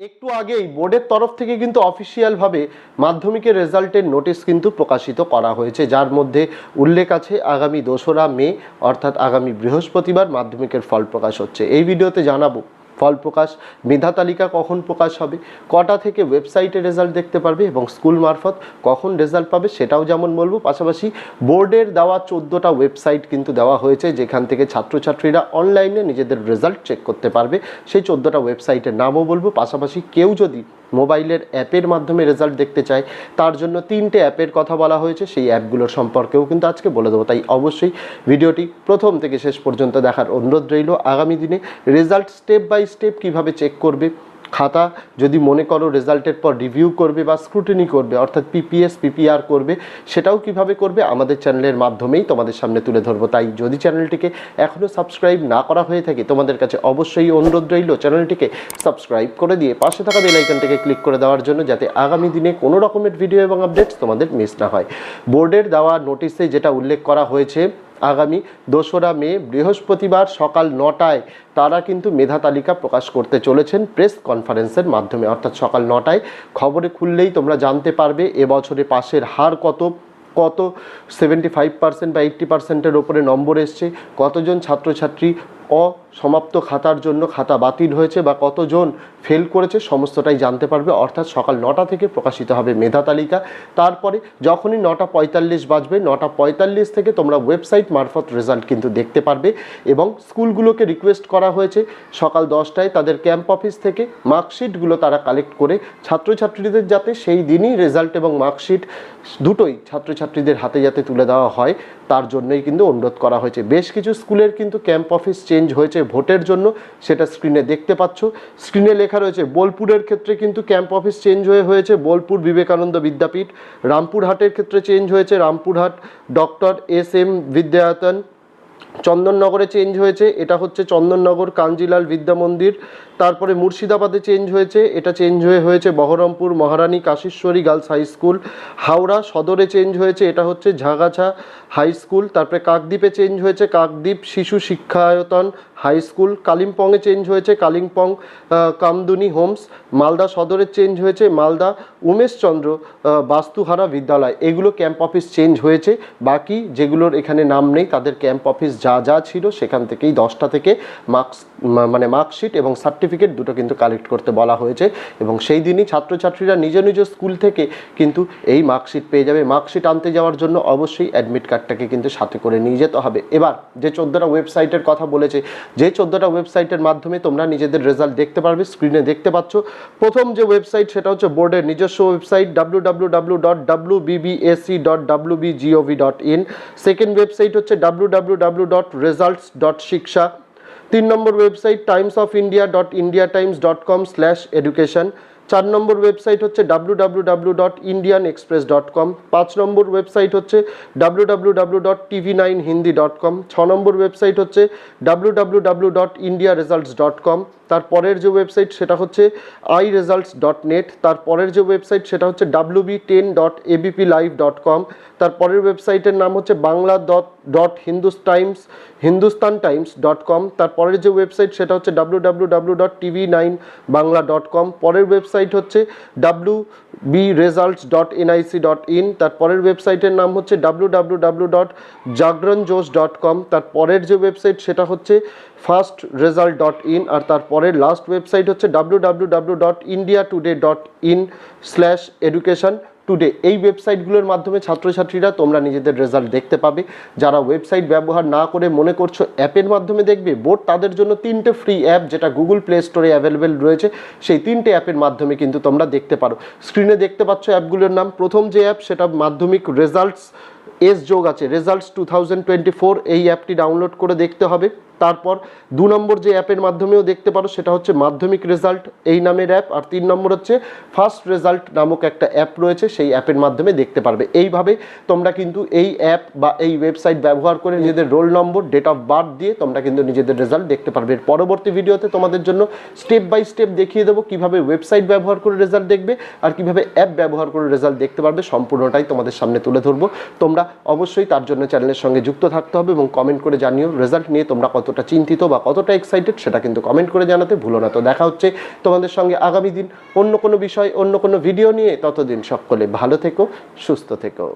একটু আগেই বোর্ডের তরফ থেকে কিন্তু অফিসিয়ালভাবে মাধ্যমিকের রেজাল্টের নোটিশ কিন্তু প্রকাশিত করা হয়েছে, যার মধ্যে উল্লেখ আছে আগামী দোসরা মে, অর্থাৎ আগামী বৃহস্পতিবার মাধ্যমিকের ফল প্রকাশ হচ্ছে। এই ভিডিওতে জানাব ফল প্রকাশ, মেধা তালিকা কখন প্রকাশ হবে, কটা থেকে ওয়েবসাইটে রেজাল্ট দেখতে পারবে এবং স্কুল মারফত কখন রেজাল্ট পাবে সেটাও যেমন বলব। পাশাপাশি বোর্ডের দেওয়া চোদ্দোটা ওয়েবসাইট কিন্তু দেওয়া হয়েছে, যেখান থেকে ছাত্রছাত্রীরা অনলাইনে নিজেদের রেজাল্ট চেক করতে পারবে। সেই চোদ্দোটা ওয়েবসাইটের নামও বলব। পাশাপাশি কেউ যদি মোবাইলের অ্যাপের মাধ্যমে রেজাল্ট দেখতে চায়। তার জন্য তিনটে অ্যাপের কথা বলা হয়েছে, সেই অ্যাপগুলোর সম্পর্কেও কিন্তু আজকে বলে দেবো। তাই অবশ্যই ভিডিওটি প্রথম থেকে শেষ পর্যন্ত দেখার অনুরোধ রইল। আগামী দিনে রেজাল্ট স্টেপ বাই স্টেপ কীভাবে চেক করবে খাতা যদি মনে করো রেজাল্টের পর রিভিউ করবে বা স্ক্রুটিনি করবে, অর্থাৎ পিপিএস পিপিআর করবে, সেটাও কীভাবে করবে আমাদের চ্যানেলের মাধ্যমেই তোমাদের সামনে তুলে ধরবো। তাই যদি চ্যানেলটিকে এখনও সাবস্ক্রাইব না করা হয়ে থাকে, তোমাদের কাছে অবশ্যই অনুরোধ রইল চ্যানেলটিকে সাবস্ক্রাইব করে দিয়ে পাশে থাকা বেল আইকনটিকে ক্লিক করে দেওয়ার জন্য যাতে আগামী দিনে কোনো রকমের ভিডিও এবং আপডেটস তোমাদের মিস না হয়। বোর্ডের দেওয়া নোটিশে যেটা উল্লেখ করা হয়েছে আগামী দোসরা মে, বৃহস্পতিবার সকাল নটায় তারা কিন্তু মেধা তালিকা প্রকাশ করতে চলেছেন প্রেস কনফারেন্সের মাধ্যমে। অর্থাৎ সকাল নটায় খবরে খুললেই তোমরা জানতে পারবে এবছরে পাশের হার কত কত সেভেন্টি ফাইভ পার্সেন্ট বা এইট্টি পার্সেন্টের ওপরে নম্বর এসছে, কতজন ছাত্রছাত্রী অসমাপ্ত খাতার জন্য খাতা বাতিল হয়েছে বা কতজন ফেল করেছে সমস্তটাই জানতে পারবে। অর্থাৎ সকাল নটা থেকে প্রকাশিত হবে মেধা তালিকা। তারপরে যখনই নটা পঁয়তাল্লিশ বাজবে, নটা পঁয়তাল্লিশ থেকে তোমরা ওয়েবসাইট মারফত রেজাল্ট কিন্তু দেখতে পারবে এবং স্কুলগুলোকে রিকোয়েস্ট করা হয়েছে সকাল দশটায় তাদের ক্যাম্প অফিস থেকে মার্কশিটগুলো তারা কালেক্ট করে ছাত্রছাত্রীদের যাতে সেই দিনই রেজাল্ট এবং মার্কশিট দুটোই ছাত্রছাত্রীদের হাতে যাতে তুলে দেওয়া হয়। তার জন্যই কিন্তু অনুরোধ করা হয়েছে। বেশ কিছু স্কুলের কিন্তু ক্যাম্প অফিস চেঞ্জ হয়েছে ভোটের জন্য, সেটা স্ক্রিনে দেখতে পাচ্ছ। স্ক্রিনে লেখা রয়েছে, বোলপুরের ক্ষেত্রে কিন্তু ক্যাম্প অফিস চেঞ্জ হয়ে হয়েছে, বোলপুর বিবেকানন্দ বিদ্যাপীঠ। রামপুরহাটের ক্ষেত্রে চেঞ্জ হয়েছে, Rampurhat doctor S M Vidyayatan. চন্দননগরে change হয়েছে, এটা হচ্ছে চন্দননগর কাঞ্জিলাল বিদ্যা মন্দির। তারপরে মুর্শিদাবাদে চেঞ্জ হয়েছে, এটা চেঞ্জ হয়ে হয়েছে Baharampur, Maharani Kashiswari girls high school. Howrah সদরে চেঞ্জ হয়েছে, এটা হচ্ছে ঝাগাছা হাই স্কুল। তারপরে কাকদ্বীপে চেঞ্জ হয়েছে, কাকদ্বীপ শিশু শিক্ষায়তন হাই স্কুল। কালিম্পংয়ে চেঞ্জ হয়েছে, কালিম্পং কামদুনি হোমস মালদা সদরে চেঞ্জ হয়েছে, মালদা উমেশচন্দ্র বাস্তুহারা বিদ্যালয়। এগুলো ক্যাম্প অফিস চেঞ্জ হয়েছে। বাকি যেগুলোর এখানে নাম নেই, তাদের ক্যাম্প অফিস যা যা ছিল, সেখান থেকেই দশটা থেকে মার্কস মানে মার্কশিট এবং সার্টিফিকেট দুটো কিন্তু কালেক্ট করতে বলা হয়েছে এবং সেই দিনই ছাত্রছাত্রীরা নিজ নিজ স্কুল থেকে কিন্তু এই মার্কশিট পেয়ে যাবে। মার্কশিট আনতে যাওয়ার জন্য অবশ্যই অ্যাডমিট কার্ডটাকে কিন্তু সাথে করে নিয়ে যেতে হবে। এবার যে চোদ্দোটা ওয়েবসাইটের কথা বলেছে, যে চোদ্দোটা ওয়েবসাইটের মাধ্যমে তোমরা নিজেদের রেজাল্ট দেখতে পারবে স্ক্রিনে দেখতে পাচ্ছ। প্রথম যে ওয়েবসাইট সেটা হচ্ছে বোর্ডের নিজস্ব website W W W dot W BBSC dot W BGOV dot in second website হচ্ছে W W W dot results dot Shiksha তিন নম্বর website times of India dot India times dot com slash education চার নম্বর website হচ্ছে W W W dot Indian express dot com পাঁচ নম্বর website হচ্ছে W W W dot TV nine Hindi dot com ছ নম্বর website হচ্ছে W W W dot India results dot com তারপরের যে ওয়েবসাইট সেটা হচ্ছে আই রেজাল্টস ডট নেট তারপরের যে ওয়েবসাইট সেটা হচ্ছে W B ten dot ABP live dot com তারপরের ওয়েবসাইটের নাম হচ্ছে Bangla dot dot Hindus times Hindustan times dot com তারপরের যে ওয়েবসাইট সেটা হচ্ছে W W W dot TV nine Bangla dot com পরের ওয়েবসাইট হচ্ছে W B results dot NIC dot in তারপরের ওয়েবসাইটের নাম হচ্ছে ডাব্লু ডাব্লু ডাব্লু ডট জাগরণ জোস ডট কম তারপরের যে ওয়েবসাইট সেটা হচ্ছে ফার্স্ট রেজাল্ট ডট ইন আর তারপরের লাস্ট ওয়েবসাইট হচ্ছে W W W dot India today dot in slash education today এই ওয়েবসাইটগুলোর মাধ্যমে ছাত্রছাত্রীরা তোমরা নিজেদের রেজাল্ট দেখতে পাবে। যারা ওয়েবসাইট ব্যবহার না করে মনে করছ অ্যাপের মাধ্যমে দেখবে, বোর্ড তাদের জন্য তিনটে ফ্রি অ্যাপ যেটা গুগল প্লে স্টোরে অ্যাভেলেবেল রয়েছে, সেই তিনটে অ্যাপের মাধ্যমে কিন্তু তোমরা দেখতে পারো। স্ক্রিনে দেখতে পাচ্ছ অ্যাপগুলোর নাম। প্রথম যে অ্যাপ সেটা মাধ্যমিক রেজাল্টস এস যোগ আছে। রেজাল্টস টু এই অ্যাপটি ডাউনলোড করে দেখতে হবে। তারপর দু নম্বর যে অ্যাপের মাধ্যমেও দেখতে পারো, সেটা হচ্ছে মাধ্যমিক রেজাল্ট, এই নামের অ্যাপ। আর তিন নম্বর হচ্ছে ফার্স্ট রেজাল্ট নামক একটা অ্যাপ রয়েছে, সেই অ্যাপের মাধ্যমে দেখতে পারবে। এইভাবে তোমরা কিন্তু এই অ্যাপ বা এই ওয়েবসাইট ব্যবহার করে নিজেদের roll number, date of birth দিয়ে তোমরা কিন্তু নিজেদের রেজাল্ট দেখতে পারবে। এর পরবর্তী ভিডিওতে তোমাদের জন্য স্টেপ বাই স্টেপ দেখিয়ে দেবো কীভাবে ওয়েবসাইট ব্যবহার করে রেজাল্ট দেখবে আর কীভাবে অ্যাপ ব্যবহার করে রেজাল্ট দেখতে পারবে, সম্পূর্ণটাই তোমাদের সামনে তুলে ধরবো। তোমরা অবশ্যই তার জন্য চ্যানেলের সঙ্গে যুক্ত থাকতে হবে এবং কমেন্ট করে জানিও, রেজাল্ট নিয়ে তোমরা কত কতটা চিন্তিত বা কতটা এক্সাইটেড সেটা কিন্তু কমেন্ট করে জানাতে ভুলো না। তো দেখা হচ্ছে তোমাদের সঙ্গে আগামী দিন অন্য কোনো বিষয়, অন্য কোনো ভিডিও নিয়ে। ততদিন সকলে ভালো থেকো, সুস্থ থেকো।